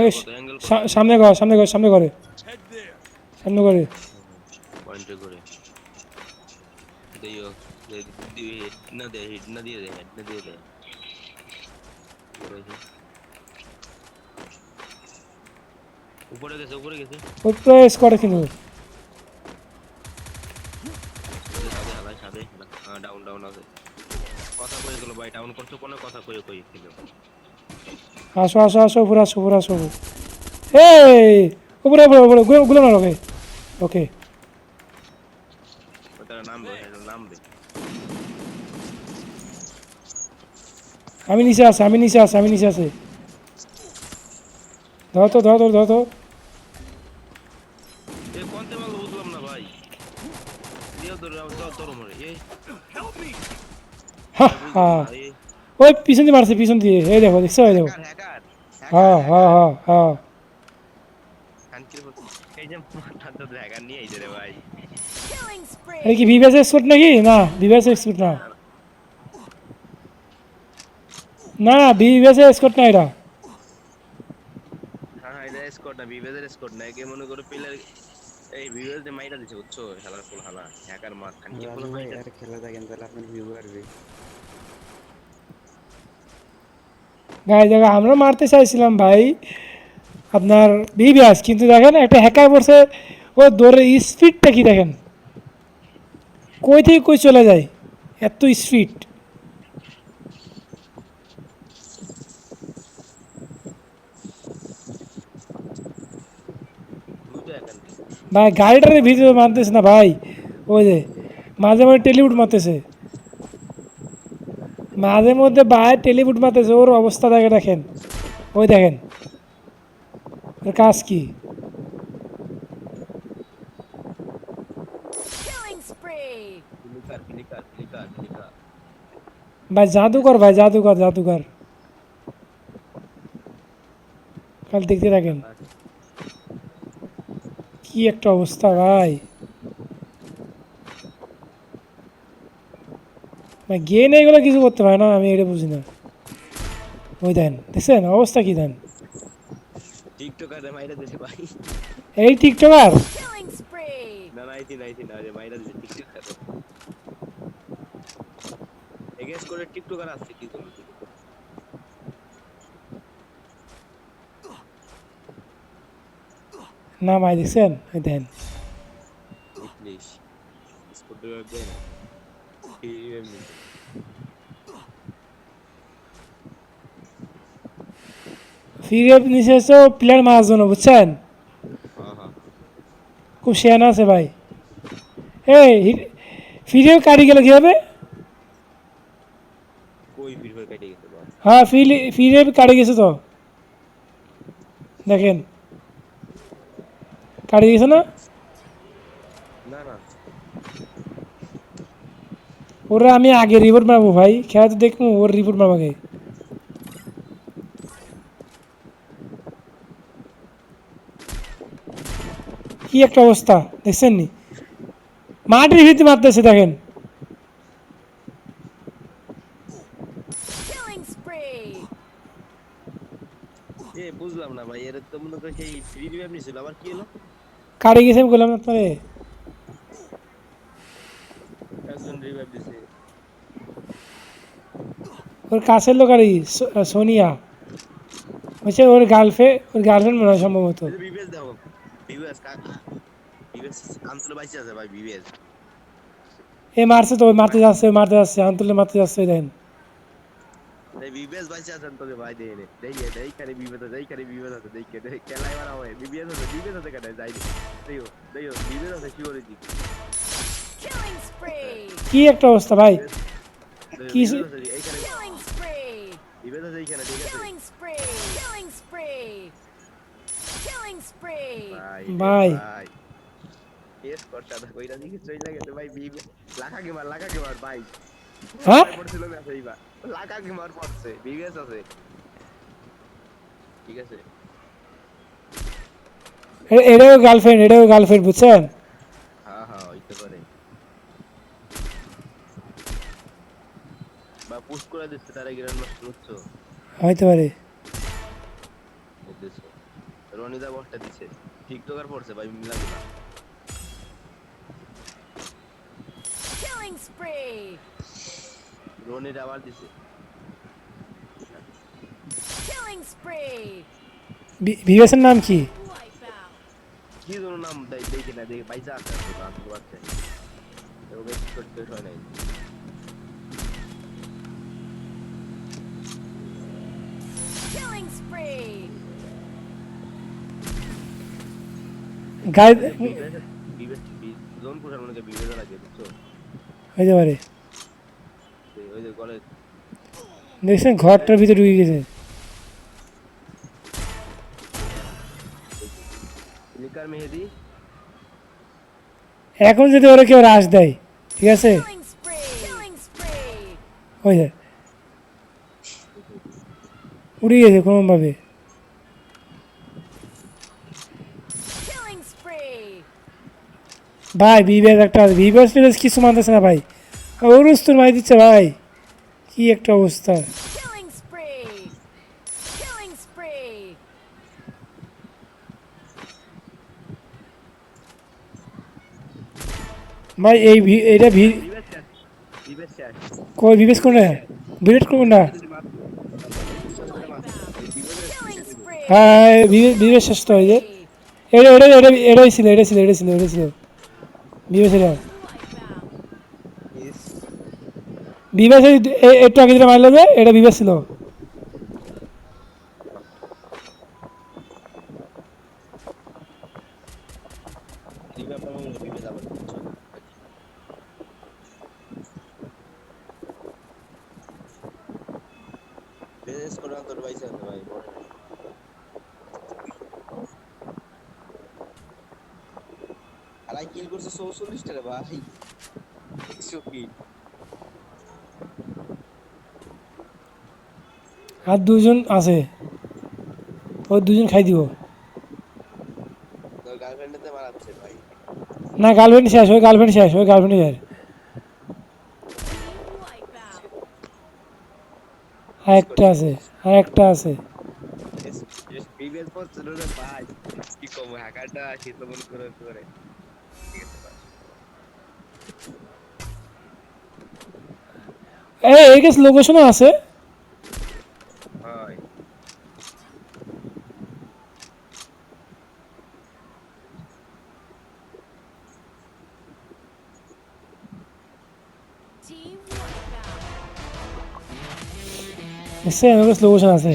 এই সামনে ঘর সামনে ঘর সামনে ঘরে। সামনে ঘরে। পয়েন্টে করে। দিও না দে হিট না দিয়ে দে হেড না দিয়ে দে উপরে গেছে উপরে কিন্তু। ডাউন ডাউন আছে। কথা কয়ে গেল ভাই ডাউন করছ কোনো কথা কয়ে কয়ে ছিল আসো আসো আসো উপরে আসো উপরে আসো এই উপরে উপরে উপরে গুলো না ওকে ওকে হ্যাঁ, আমি নিচে আছে আমি নিচে আছে আমি নিচে আছে ধর তো ধর ধর ধর তো বুঝলাম না ভাই ধরে মরে ওই পিছন দিয়ে মারছে পিছন দিয়ে। এই দেখো দেখছ? এই দেখো। হ্যাঁ হ্যাঁ হ্যাঁ হ্যাঁ। কি ভিভাস এক্সপোর্ট নাকি? না ভিভাস এক্সপোর্ট না। না ভিভাস এক্সপোর্ট না এটা এটা স্কোর না বিবেজের স্কোর না একে মনে করো প্লেয়ার এই বিবেজ যে মাইরা দিছে বুঝছ? খেলার ফুল হালা হ্যাকার মার কানকি ফুল মাইরা খেলা দেখেন তাহলে আপনার ভিউ আসবে গায়ে জায়গা আমরা মারতে চাইছিলাম, ভাই। আপনার ভিভিয়াস কিন্তু দেখেন একটা হ্যাকার পড়ছে ও দৌড়ের স্পিডটা কি দেখেন? কই থেকে কই চলে যায়? এত স্পিড ভাই, গাড়িটার ভিতরে মারতেছে না, ভাই। ওই যে মাঝে মাঝে টেলিউড মারতেছে। মাঝে মধ্যে ভাই টেলিউড মারতেছে ওর অবস্থা দেখে দেখেন। ওই দেখেন। ওর কাজ কি? Killing spree. Flicker flicker flicker flicker ভাই জাদুকর ভাই জাদুকর জাদুকর। কাল দেখতে থাকেন। কি একটা অবস্থা ভাই। ভাই গেন এগুলো কিছু করতে পারে না আমি এটা বুঝি না। ওই দেন দেখছেন? অবস্থা কি দেন? টিকটকার রে মাইরা দিছে ভাই। এই টিকটকার. না নাইতি নাইতি না রে মাইরা দিছে টিকটকার এগেন্স করে টিকটকার আসছে কি করবে না ভাই দেখছেন ওই দেন প্লিজ স্পোর্ট ড্রাইভ দেন এই এমনি ফিরে নিচে এসে প্লেয়ার মারার জন্য বুঝছেন খুব শেয়ানা আছে ভাই। এই ফিরে কাটি গেলে কী হবে হ্যাঁ ফিরে ফিরে কাটে গেছে তো। দেখেন। কাটে গেছে না? ওরা আমি আগে রিপোর্ট মারবো ভাই খেলা তো দেখব ওর রিপোর্ট মারবো আগে। কি একটা অবস্থা? দেখছেন নি মাটির ভিত্তি মারতেছে দেখেন। Killing spree. এ বুঝলাম না ভাই এর তো মনে করে সেই ফ্রি রিভাইভ নিছিল আবার কি হলো? কাটে গেছে বললাম না আপনারে একজন রিভাইভ দিছে। ওর কাছের লোক আর সোনিয়া। হচ্ছে ওর গার্লফ্রেন্ড ওর গার্লফ্রেন্ড মনে হয় সম্ভবত। বিবেস কাকা আন্তলে বাইচে আছে ভাই বিবেস এ মারছে তো মারতে যাচ্ছে মারতে যাচ্ছে আন্তলে মারতে যাচ্ছে এই বিবেস বাইচে আছে আন্তলে ভাই দেই নে দেই নে দেই খালি বিবেস দেই খালি বিবেস আছে দেই কে খেলাই মারা হয় বিবেস আছে বিবেস আছে কাটা যাই দেইও দেইও বিবেস আছে জি Killing কি একটা অবস্থা ভাই। কি এইখানে Killing আছে এইখানে ঠিক আছে Killing spree. Killing spree. Killing spree. ভাই। ভাই এস কইরা দিকে চইলা গেছে ভাই বিবেস লাখা কে মার লাখা কে মার ভাই। হ্যাঁ? পড়ছিল না সেইবা লাখা কে মার পড়ছে বিবেস আছে। ঠিক আছে। এটাও গার্লফ্রেন্ড এটাও গার্লফ্রেন্ড বুঝছেন? হ্যাঁ হ্যাঁ হইতে পারে। বা পুশ করে দিচ্ছে তারা গ্র্যান্ড মাস্টার হইতে পারে। রনিদা বসটা দিছে টিকটকার পড়ছে ভাই না Killing spree. রনির আবার দিছে Killing spree. বিবেসের নাম কি. কি যেন নাম দেয় দেখি না দেখি পয়সা আছে তো নাম তো আছে বেশ করতে হয় নাই Killing spree. দেখছেন ঘরটার ভিতরে ঢুকে গেছে। এখন যদি ওরা কেউ রাশ দেয়, ঠিক আছে. ওই উড়ে গেছে কোনোভাবে Killing spree. ভাই বিবেস একটা বিবেস টিবেস কিছু মানতেছে না ভাই। ওরুস তোর মাই দিচ্ছে ভাই। কি একটা অবস্থা. ভাই এই এইটা ভি কই বিবেস কোনটা বিবেট করব না? হ্যাঁ বিবে- বিবেস শেষ তো হয়েছে এটা এটা এটা এটাই ছিল এটা ছিল এটা ছিল এটা ছিল। বিবেস Wipeout. বিবেস একটু আগে যেটা মারলো যে এটা বিবেস ছিল। বিজনেস করে তোর আছে ভাই কিল করছে চৌচল্লিশটা রে ভাই। আর দুজন আছে। ওই দুজন খাই দিব। না গার্লফ্রেন্ড শেষ ওই গার্লফ্রেন্ড শেষ ওই গার্লফ্রেন্ড শেষ। আর একটা আছে আর একটা আছে। ভাই কি কম হ্যাকারটা শীত মন করে করে। এই এই গেছে লোকেশনও আছে হয় Team wipeout. নিশ্চয়ই আমার কাছে লোকেশন আছে